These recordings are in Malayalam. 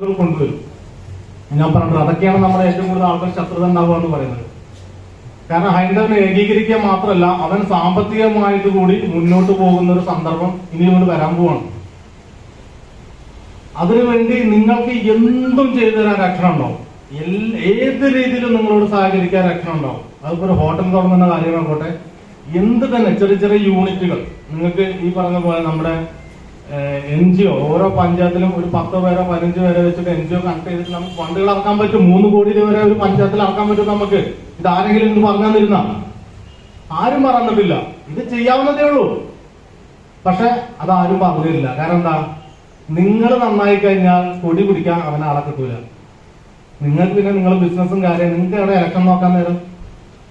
കൊണ്ടുവരും. ഞാൻ പറഞ്ഞത് അതൊക്കെയാണ് നമ്മുടെ ഏറ്റവും കൂടുതൽ ആൾക്കാർ ശത്രുത ഉണ്ടാവുക എന്ന് പറയുന്നത്. കാരണം ഹൈന്ദവനെ ഏകീകരിക്കുക മാത്രമല്ല അവൻ സാമ്പത്തികമായിട്ട് കൂടി മുന്നോട്ട് പോകുന്ന ഒരു സന്ദർഭം ഇനി കൊണ്ട് വരാൻ പോവാണ്. അതിനുവേണ്ടി നിങ്ങൾക്ക് എന്തും ചെയ്തു തരാൻ രക്ഷണം ഉണ്ടാവും. ഏത് രീതിയിലും നിങ്ങളോട് സഹകരിക്കാൻ രക്ഷണം ഉണ്ടാവും. അതിപ്പോ ഹോട്ടൽ തുടങ്ങുന്ന കാര്യമായിക്കോട്ടെ എന്ത് തന്നെ ചെറിയ ചെറിയ യൂണിറ്റുകൾ. നിങ്ങൾക്ക് ഈ പറഞ്ഞ പോലെ നമ്മുടെ എൻ ജി ഒ ഓരോ പഞ്ചായത്തിലും ഒരു പത്തോ പേരോ പതിനഞ്ചോ പേരോ വെച്ചിട്ട് എൻ ജി ഒ കണക്ട് ചെയ്തിട്ട് നമുക്ക് ഫണ്ടുകൾ ഇറക്കാൻ പറ്റും. മൂന്ന് കോടി രൂപ വരെ ഒരു പഞ്ചായത്തിൽ ഇറക്കാൻ പറ്റും നമുക്ക്. ഇത് ആരെങ്കിലും ഇന്ന് പറഞ്ഞു തന്നിരുന്ന ആരും പറഞ്ഞിട്ടില്ല. ഇത് ചെയ്യാവുന്നതേ ഉള്ളൂ. പക്ഷെ അത് ആരും കാരണം എന്താ? നിങ്ങൾ നന്നായി കഴിഞ്ഞാൽ കൊടി പിടിക്കാൻ അവനെ ആളെ കിട്ടൂല. നിങ്ങൾക്ക് പിന്നെ നിങ്ങൾ ബിസിനസ്സും കാര്യം നിങ്ങൾക്ക് എവിടെ ഇലക്ഷൻ നോക്കാൻ നേരം?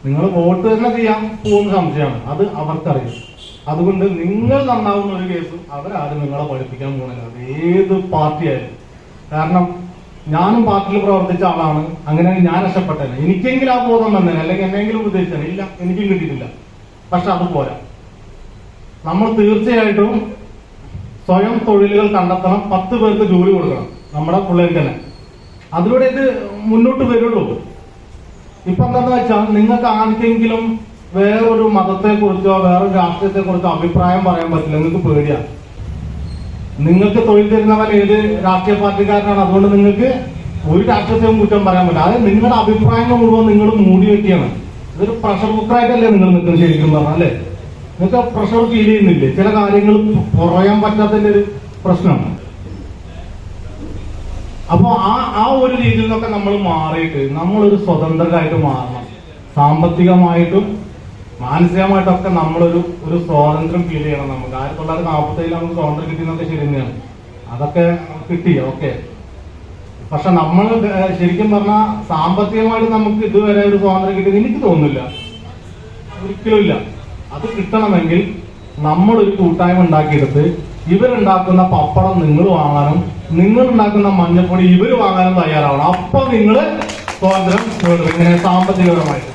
നിങ്ങൾ വോട്ട് തന്നെ ചെയ്യാൻ പോകുന്ന സംശയമാണ്. അത് അവർക്കറിയാം. അതുകൊണ്ട് നിങ്ങൾ നന്നാവുന്ന ഒരു കേസും അവരാരും നിങ്ങളെ പഠിപ്പിക്കാൻ പോകുന്നില്ല അത് ഏത് പാർട്ടിയായാലും. കാരണം ഞാനും പാർട്ടിയിൽ പ്രവർത്തിച്ച ആളാണ്. അങ്ങനെ ഞാൻ രക്ഷപ്പെട്ടേനെ. എനിക്കെങ്കിലും ആ ബോധം വന്നേനെ. അല്ലെങ്കിൽ എന്നെങ്കിലും ഉദ്ദേശിച്ചത് ഇല്ല എനിക്കും കിട്ടിയിട്ടില്ല. പക്ഷെ അത് പോരാ. നമ്മൾ തീർച്ചയായിട്ടും സ്വയം തൊഴിലുകൾ കണ്ടെത്തണം. പത്ത് പേർക്ക് ജോലി കൊടുക്കണം. നമ്മുടെ പിള്ളേർക്ക് തന്നെ. അതിലൂടെ ഇത് മുന്നോട്ട് വരുള്ളൂ. ഇപ്പൊ എന്താന്ന് വെച്ചാൽ നിങ്ങൾക്ക് ആർക്കെങ്കിലും വേറൊരു മതത്തെ കുറിച്ചോ വേറൊരു രാഷ്ട്രീയത്തെ കുറിച്ചോ അഭിപ്രായം പറയാൻ പറ്റില്ല. നിങ്ങൾക്ക് പേടിയാണ് നിങ്ങൾക്ക് തൊഴിൽ തരുന്നവൻ ഏത് രാഷ്ട്രീയ പാർട്ടിക്കാരനാണ്? അതുകൊണ്ട് നിങ്ങൾക്ക് ഒരു രാഷ്ട്രീയത്തെയും കുറ്റം പറയാൻ പറ്റില്ല. അതായത് നിങ്ങളുടെ അഭിപ്രായങ്ങൾ മുഴുവൻ നിങ്ങൾ മൂടി വെട്ടിയാണ്. ഇതൊരു പ്രഷർ കുക്കറായിട്ടല്ലേ നിങ്ങൾ നിൽക്കുന്നത് ശരിക്കും പറഞ്ഞാൽ അല്ലേ? നിങ്ങൾക്ക് പ്രഷർ ഫീൽ ചെയ്യുന്നില്ലേ? ചില കാര്യങ്ങൾ പറയാൻ പറ്റാത്തതിന്റെ ഒരു പ്രശ്നമാണ്. അപ്പൊ ആ ആ ഒരു രീതിയിൽ നിന്നൊക്കെ നമ്മൾ മാറിയിട്ട് നമ്മളൊരു സ്വതന്ത്രരായിട്ട് മാറണം. സാമ്പത്തികമായിട്ടും മാനസികമായിട്ടൊക്കെ നമ്മളൊരു ഒരു സ്വാതന്ത്ര്യം ഫീൽ ചെയ്യണം നമുക്ക്. ആയിരത്തി തൊള്ളായിരത്തി നാൽപ്പത്തി ഏഴിൽ നമുക്ക് സ്വാതന്ത്ര്യം കിട്ടിയെന്നൊക്കെ ശരി തന്നെയാണ് അതൊക്കെ കിട്ടി ഓക്കെ പക്ഷെ നമ്മൾ ശരിക്കും പറഞ്ഞാൽ സാമ്പത്തികമായിട്ട് നമുക്ക് ഇതുവരെ ഒരു സ്വാതന്ത്ര്യം കിട്ടിയത് എനിക്ക് തോന്നുന്നില്ല. ഒരിക്കലും ഇല്ല. അത് കിട്ടണമെങ്കിൽ നമ്മളൊരു കൂട്ടായ്മ ഉണ്ടാക്കിയെടുത്ത് ഇവരുണ്ടാക്കുന്ന പപ്പടം നിങ്ങൾ വാങ്ങാനും നിങ്ങൾ ഉണ്ടാക്കുന്ന മഞ്ഞപ്പൊടി ഇവർ വാങ്ങാനും തയ്യാറാവണം. അപ്പൊ നിങ്ങൾ സ്വാതന്ത്ര്യം ഇങ്ങനെ സാമ്പത്തികപരമായിട്ട്.